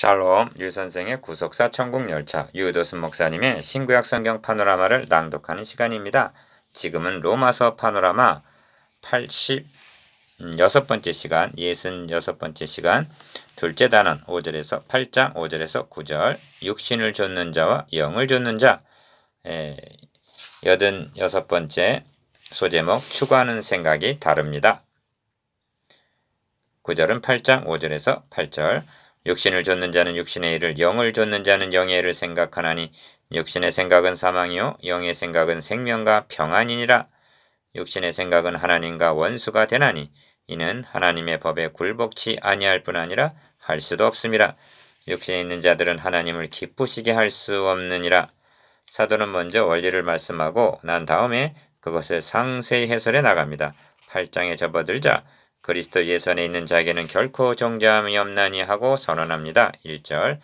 샬롬 유 선생의 구속사 천국열차 유도순 목사님의 신구약 성경 파노라마를 낭독하는 시간입니다. 지금은 로마서 파노라마 86번째 시간, 66번째 시간, 둘째 단원 5절에서 8장 5절에서 9절, 육신을 좇는 자와 영을 좇는 자, 에, 86번째 소제목 추구하는 생각이 다릅니다. 9절은 8장 5절에서 8절, 육신을 좇는 자는 육신의 일을 영을 좇는 자는 영의 일을 생각하나니 육신의 생각은 사망이요 영의 생각은 생명과 평안이니라. 육신의 생각은 하나님과 원수가 되나니 이는 하나님의 법에 굴복치 아니할 뿐 아니라 할 수도 없음이라 육신에 있는 자들은 하나님을 기쁘시게 할 수 없느니라. 사도는 먼저 원리를 말씀하고 난 다음에 그것을 상세히 해설해 나갑니다. 8장에 접어들자 그리스도 예수 안에 있는 자에게는 결코 정죄함이 없나니 하고 선언합니다. 1절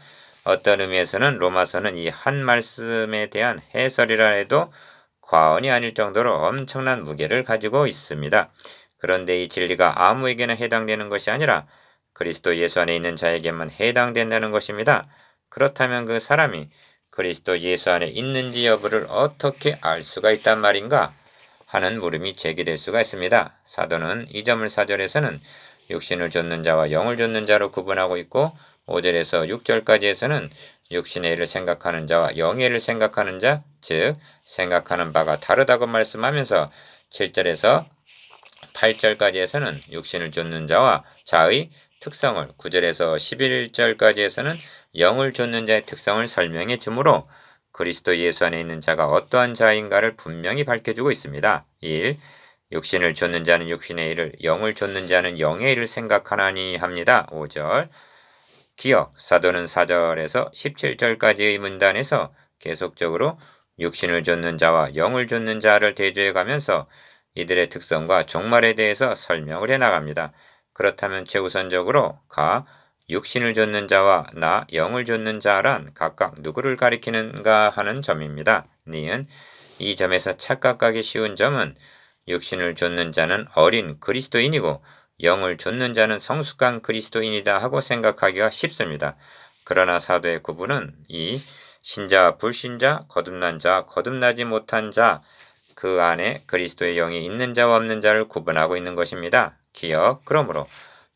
어떤 의미에서는 로마서는 이 한 말씀에 대한 해설이라 해도 과언이 아닐 정도로 엄청난 무게를 가지고 있습니다. 그런데 이 진리가 아무에게나 해당되는 것이 아니라 그리스도 예수 안에 있는 자에게만 해당된다는 것입니다. 그렇다면 그 사람이 그리스도 예수 안에 있는지 여부를 어떻게 알 수가 있단 말인가? 하는 물음이 제기될 수가 있습니다. 사도는 이 점을 사절에서는 육신을 좇는 자와 영을 좇는 자로 구분하고 있고 5절에서 6절까지에서는 육신의 일을 생각하는 자와 영의 일을 생각하는 자, 즉 생각하는 바가 다르다고 말씀하면서 7절에서 8절까지에서는 육신을 좇는 자와 자의 특성을 9절에서 11절까지에서는 영을 좇는 자의 특성을 설명해 주므로 그리스도 예수 안에 있는 자가 어떠한 자인가를 분명히 밝혀주고 있습니다. 1. 육신을 좇는 자는 육신의 일을, 영을 좇는 자는 영의 일을 생각하나니 합니다. 5절. 기억, 사도는 4절에서 17절까지의 문단에서 계속적으로 육신을 좇는 자와 영을 좇는 자를 대조해 가면서 이들의 특성과 종말에 대해서 설명을 해 나갑니다. 그렇다면 최우선적으로 가 육신을 좇는 자와 나 영을 좇는 자란 각각 누구를 가리키는가 하는 점입니다. 니은 이 점에서 착각하기 쉬운 점은 육신을 좇는 자는 어린 그리스도인이고 영을 좇는 자는 성숙한 그리스도인이다 하고 생각하기가 쉽습니다. 그러나 사도의 구분은 이 신자, 불신자, 거듭난 자, 거듭나지 못한 자, 그 안에 그리스도의 영이 있는 자와 없는 자를 구분하고 있는 것입니다. 기억, 그러므로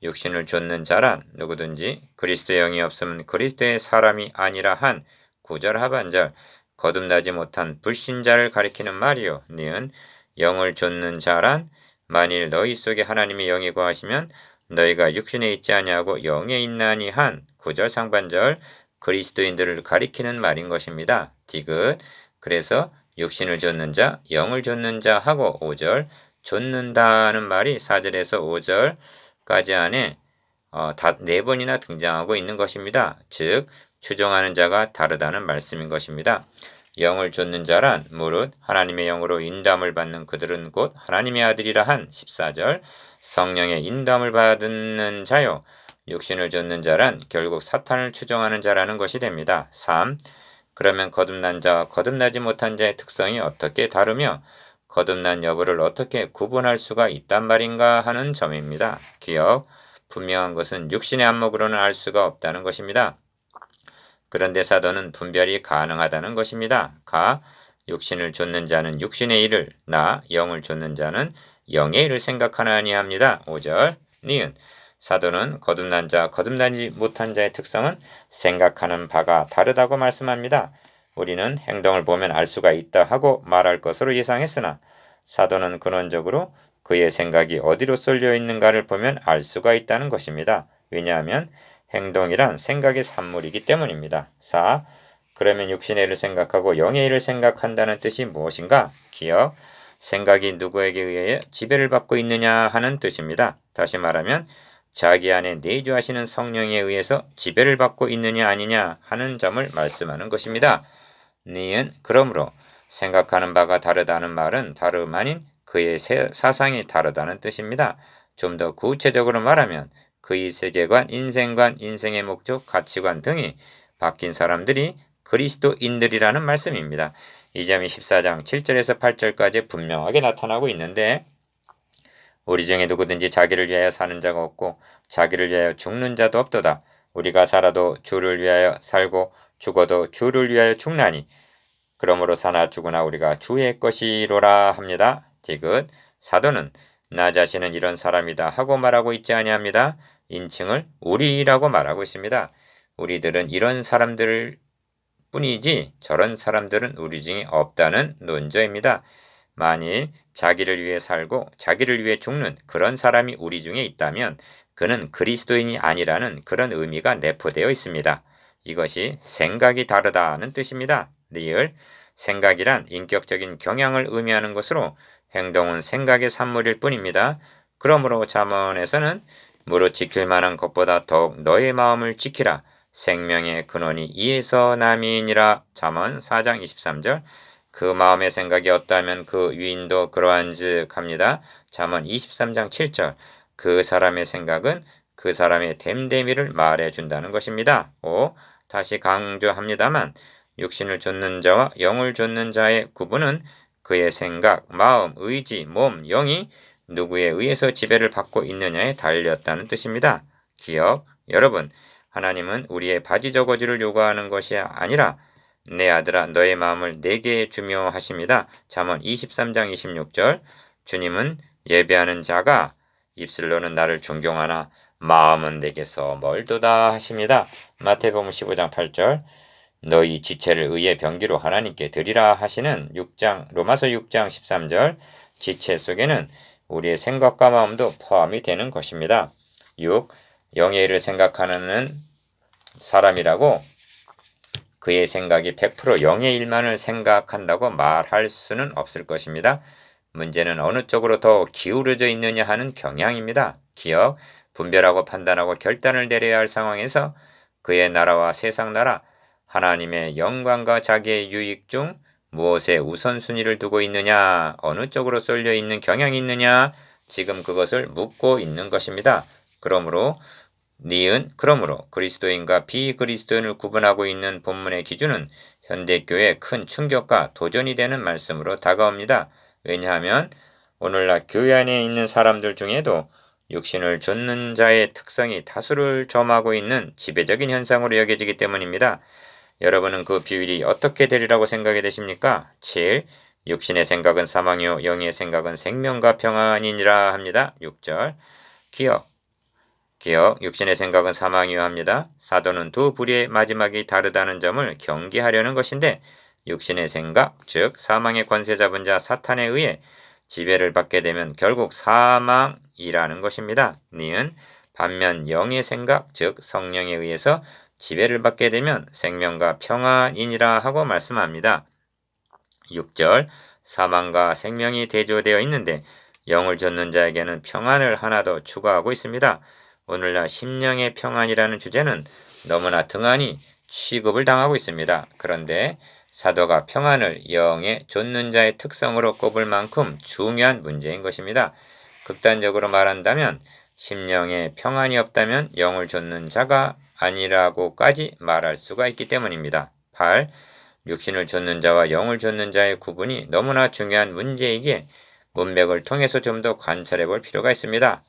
육신을 좇는 자란 누구든지 그리스도의 영이 없으면 그리스도의 사람이 아니라 한 구절 하반절 거듭나지 못한 불신자를 가리키는 말이요. 니은 영을 좇는 자란 만일 너희 속에 하나님의 영이 거하시면 너희가 육신에 있지 아니하고 영에 있나니 한 구절 상반절 그리스도인들을 가리키는 말인 것입니다. 디귿 그래서 육신을 좇는 자, 영을 좇는 자 하고 5절 좇는다는 말이 4절에서 5절 까지 안에 어, 네 번이나 등장하고 있는 것입니다. 즉 추종하는 자가 다르다는 말씀인 것입니다. 영을 좇는 자란 무릇 하나님의 영으로 인담을 받는 그들은 곧 하나님의 아들이라 한 14절 성령의 인담을 받는 자요 육신을 좇는 자란 결국 사탄을 추종하는 자라는 것이 됩니다. 3. 그러면 거듭난 자와 거듭나지 못한 자의 특성이 어떻게 다르며 거듭난 여부를 어떻게 구분할 수가 있단 말인가 하는 점입니다. 기억, 분명한 것은 육신의 안목으로는 알 수가 없다는 것입니다. 그런데 사도는 분별이 가능하다는 것입니다. 가, 육신을 좇는 자는 육신의 일을, 나, 영을 좇는 자는 영의 일을 생각하나니 합니다. 5절, 니은, 사도는 거듭난 자, 거듭나지 못한 자의 특성은 생각하는 바가 다르다고 말씀합니다. 우리는 행동을 보면 알 수가 있다 하고 말할 것으로 예상했으나 사도는 근원적으로 그의 생각이 어디로 쏠려 있는가를 보면 알 수가 있다는 것입니다. 왜냐하면 행동이란 생각의 산물이기 때문입니다. 4. 그러면 육신의 일을 생각하고 영의 일을 생각한다는 뜻이 무엇인가? 기억. 생각이 누구에게 의해 지배를 받고 있느냐 하는 뜻입니다. 다시 말하면 자기 안에 내주하시는 성령에 의해서 지배를 받고 있느냐 아니냐 하는 점을 말씀하는 것입니다. 니은 그러므로 생각하는 바가 다르다는 말은 다름 아닌 그의 사상이 다르다는 뜻입니다. 좀 더 구체적으로 말하면 그의 세계관, 인생관, 인생의 목적, 가치관 등이 바뀐 사람들이 그리스도인들이라는 말씀입니다. 이 점이 14장 7절에서 8절까지 분명하게 나타나고 있는데 우리 중에 누구든지 자기를 위하여 사는 자가 없고 자기를 위하여 죽는 자도 없도다. 우리가 살아도 주를 위하여 살고 죽어도 주를 위하여 죽나니 그러므로 사나 죽으나 우리가 주의 것이로라 합니다. 디귿 사도는 나 자신은 이런 사람이다 하고 말하고 있지 아니합니다. 인칭을 우리라고 말하고 있습니다. 우리들은 이런 사람들 뿐이지 저런 사람들은 우리 중에 없다는 논조입니다. 만일 자기를 위해 살고 자기를 위해 죽는 그런 사람이 우리 중에 있다면 그는 그리스도인이 아니라는 그런 의미가 내포되어 있습니다. 이것이 생각이 다르다는 뜻입니다. 리을 생각이란 인격적인 경향을 의미하는 것으로 행동은 생각의 산물일 뿐입니다. 그러므로 잠언에서는 무릇 지킬 만한 것보다 더욱 너의 마음을 지키라. 생명의 근원이 이에서 남이니라. 잠언 4장 23절. 그 마음의 생각이 어떠하면 그 유인도 그러한즉 합니다. 잠언 23장 7절. 그 사람의 생각은 그 사람의 됨됨이를 말해 준다는 것입니다. 5. 다시 강조합니다만 육신을 좇는 자와 영을 좇는 자의 구분은 그의 생각, 마음, 의지, 몸, 영이 누구에 의해서 지배를 받고 있느냐에 달렸다는 뜻입니다. 기억, 여러분, 하나님은 우리의 바지 저고지를 요구하는 것이 아니라 내 아들아 너의 마음을 내게 주며 하십니다. 잠언 23장 26절 주님은 예배하는 자가 입술로는 나를 존경하나 마음은 내게서 멀도다 하십니다. 마태복음 15장 8절 너희 지체를 의의 병기로 하나님께 드리라 하시는 6장 로마서 6장 13절 지체 속에는 우리의 생각과 마음도 포함이 되는 것입니다. 6. 영의 일을 생각하는 사람이라고 그의 생각이 100% 영의 일만을 생각한다고 말할 수는 없을 것입니다. 문제는 어느 쪽으로 더 기울어져 있느냐 하는 경향입니다. 기억, 분별하고 판단하고 결단을 내려야 할 상황에서 그의 나라와 세상 나라, 하나님의 영광과 자기의 유익 중 무엇에 우선순위를 두고 있느냐, 어느 쪽으로 쏠려 있는 경향이 있느냐, 지금 그것을 묻고 있는 것입니다. 그러므로 니은 그러므로 그리스도인과 비그리스도인을 구분하고 있는 본문의 기준은 현대교회의 큰 충격과 도전이 되는 말씀으로 다가옵니다. 왜냐하면 오늘날 교회 안에 있는 사람들 중에도 육신을 좇는 자의 특성이 다수를 점하고 있는 지배적인 현상으로 여겨지기 때문입니다. 여러분은 그 비율이 어떻게 되리라고 생각이 되십니까? 7. 육신의 생각은 사망이요 영의 생각은 생명과 평안이니라 합니다. 6절. 기억. 기억. 육신의 생각은 사망이요 합니다. 사도는 두 불의 마지막이 다르다는 점을 경계하려는 것인데 육신의 생각, 즉 사망의 권세 잡은 자 사탄에 의해 지배를 받게 되면 결국 사망이라는 것입니다. 니은 반면 영의 생각, 즉 성령에 의해서 지배를 받게 되면 생명과 평안이니라 하고 말씀합니다. 6절 사망과 생명이 대조되어 있는데 영을 좇는 자에게는 평안을 하나 더 추가하고 있습니다. 오늘날 심령의 평안이라는 주제는 너무나 등한히 취급을 당하고 있습니다. 그런데 사도가 평안을 영에 좇는 자의 특성으로 꼽을 만큼 중요한 문제인 것입니다. 극단적으로 말한다면 심령에 평안이 없다면 영을 좇는 자가 아니라고까지 말할 수가 있기 때문입니다. 8. 육신을 좇는 자와 영을 좇는 자의 구분이 너무나 중요한 문제이기에 문맥을 통해서 좀 더 관찰해 볼 필요가 있습니다.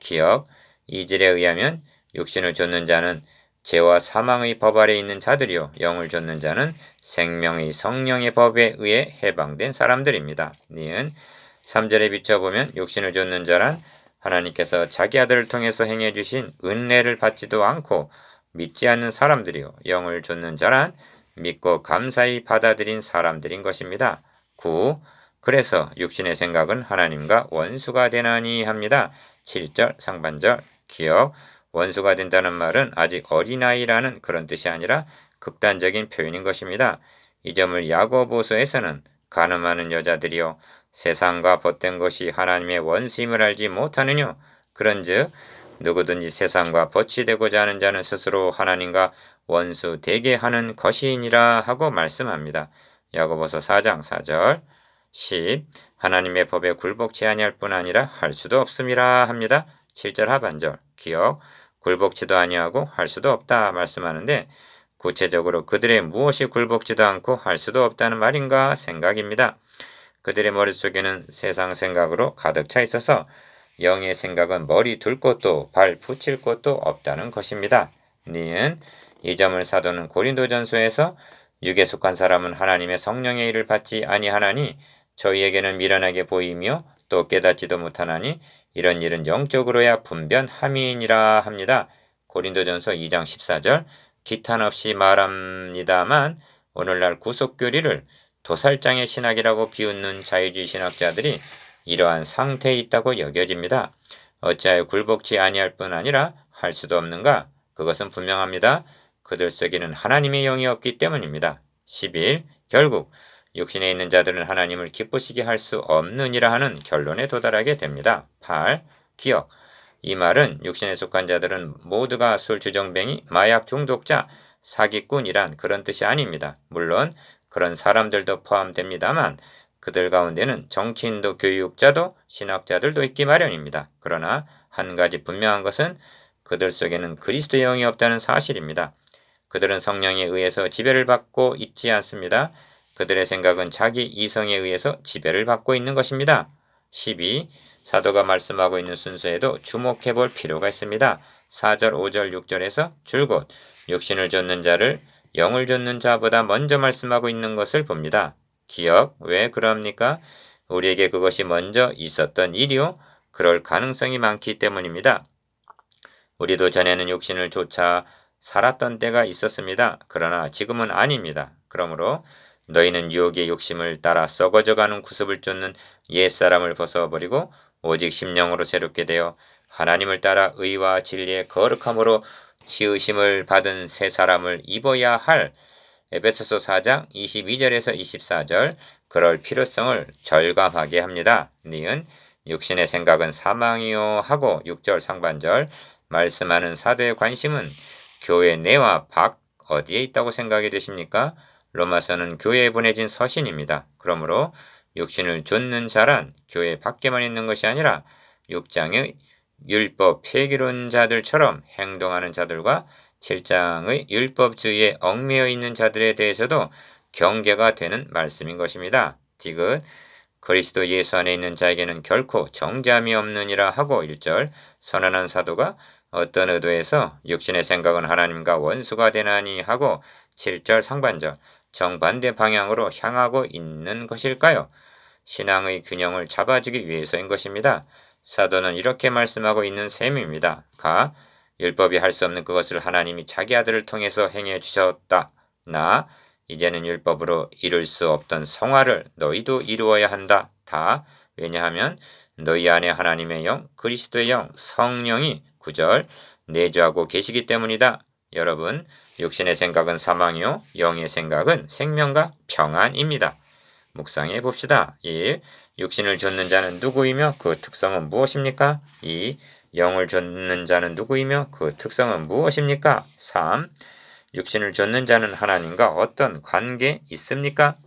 기억, 이질에 의하면 육신을 좇는 자는 죄와 사망의 법 아래 있는 자들이요 영을 좇는 자는 생명의 성령의 법에 의해 해방된 사람들입니다. 니은 3절에 비춰보면 육신을 좇는 자란 하나님께서 자기 아들을 통해서 행해 주신 은혜를 받지도 않고 믿지 않는 사람들이요 영을 좇는 자란 믿고 감사히 받아들인 사람들인 것입니다. 9. 그래서 육신의 생각은 하나님과 원수가 되나니 합니다. 7절 상반절 기억 원수가 된다는 말은 아직 어린아이라는 그런 뜻이 아니라 극단적인 표현인 것입니다. 이 점을 야고보서에서는 가늠하는 여자들이요 세상과 벗된 것이 하나님의 원수임을 알지 못하느뇨. 그런즉 누구든지 세상과 벗이 되고자 하는 자는 스스로 하나님과 원수 되게 하는 것이니라 하고 말씀합니다. 야고보서 4장 4절 10 하나님의 법에 굴복치 아니할 뿐 아니라 할 수도 없음이라 합니다. 7절 하반절 기억 굴복치도 아니하고 할 수도 없다 말씀하는데 구체적으로 그들의 무엇이 굴복지도 않고 할 수도 없다는 말인가 생각입니다. 그들의 머릿속에는 세상 생각으로 가득 차 있어서 영의 생각은 머리 둘 곳도 발 붙일 곳도 없다는 것입니다. 니은 이 점을 사도는 고린도전서에서 육에 속한 사람은 하나님의 성령의 일을 받지 아니하나니 저희에게는 미련하게 보이며 또 깨닫지도 못하나니 이런 일은 영적으로야 분변함이니라 합니다. 고린도전서 2장 14절 기탄 없이 말합니다만 오늘날 구속교리를 도살장의 신학이라고 비웃는 자유주의 신학자들이 이러한 상태에 있다고 여겨집니다. 어찌하여 굴복지 아니할 뿐 아니라 할 수도 없는가? 그것은 분명합니다. 그들 속에는 하나님의 영이 없기 때문입니다. 11. 결국 육신에 있는 자들은 하나님을 기쁘시게 할 수 없느니라 하는 결론에 도달하게 됩니다. 8. 기억. 이 말은 육신에 속한 자들은 모두가 술 주정뱅이, 마약 중독자, 사기꾼이란 그런 뜻이 아닙니다. 물론 그런 사람들도 포함됩니다만 그들 가운데는 정치인도 교육자도 신학자들도 있기 마련입니다. 그러나 한 가지 분명한 것은 그들 속에는 그리스도의 영이 없다는 사실입니다. 그들은 성령에 의해서 지배를 받고 있지 않습니다. 그들의 생각은 자기 이성에 의해서 지배를 받고 있는 것입니다. 12. 사도가 말씀하고 있는 순서에도 주목해 볼 필요가 있습니다. 4절, 5절, 6절에서 줄곧 육신을 좇는 자를 영을 좇는 자보다 먼저 말씀하고 있는 것을 봅니다. 기억, 왜 그럽니까? 우리에게 그것이 먼저 있었던 일이요. 그럴 가능성이 많기 때문입니다. 우리도 전에는 육신을 쫓아 살았던 때가 있었습니다. 그러나 지금은 아닙니다. 그러므로 너희는 유혹의 욕심을 따라 썩어져가는 구습을 쫓는 옛사람을 벗어버리고 오직 심령으로 새롭게 되어 하나님을 따라 의와 진리의 거룩함으로 지으심을 받은 새 사람을 입어야 할 에베소서 4장 22절에서 24절 그럴 필요성을 절감하게 합니다. 니은 육신의 생각은 사망이요 하고 6절 상반절 말씀하는 사도의 관심은 교회 내와 밖 어디에 있다고 생각이 되십니까? 로마서는 교회에 보내진 서신입니다. 그러므로 육신을 좇는 자란 교회 밖에만 있는 것이 아니라 육장의 율법 폐기론자들처럼 행동하는 자들과 7장의 율법주의에 얽매여 있는 자들에 대해서도 경계가 되는 말씀인 것입니다. 디귿 그리스도 예수 안에 있는 자에게는 결코 정죄함이 없느니라 하고 1절 선언한 사도가 어떤 의도에서 육신의 생각은 하나님과 원수가 되나니 하고 7절 상반절 정반대 방향으로 향하고 있는 것일까요? 신앙의 균형을 잡아주기 위해서인 것입니다. 사도는 이렇게 말씀하고 있는 셈입니다. 가 율법이 할 수 없는 그것을 하나님이 자기 아들을 통해서 행해 주셨다. 나 이제는 율법으로 이룰 수 없던 성화를 너희도 이루어야 한다. 다 왜냐하면 너희 안에 하나님의 영, 그리스도의 영, 성령이 구절 내주하고 계시기 때문이다. 여러분, 육신의 생각은 사망이요, 영의 생각은 생명과 평안입니다. 묵상해 봅시다. 1. 육신을 좇는 자는 누구이며 그 특성은 무엇입니까? 2. 영을 좇는 자는 누구이며 그 특성은 무엇입니까? 3. 육신을 좇는 자는 하나님과 어떤 관계 있습니까?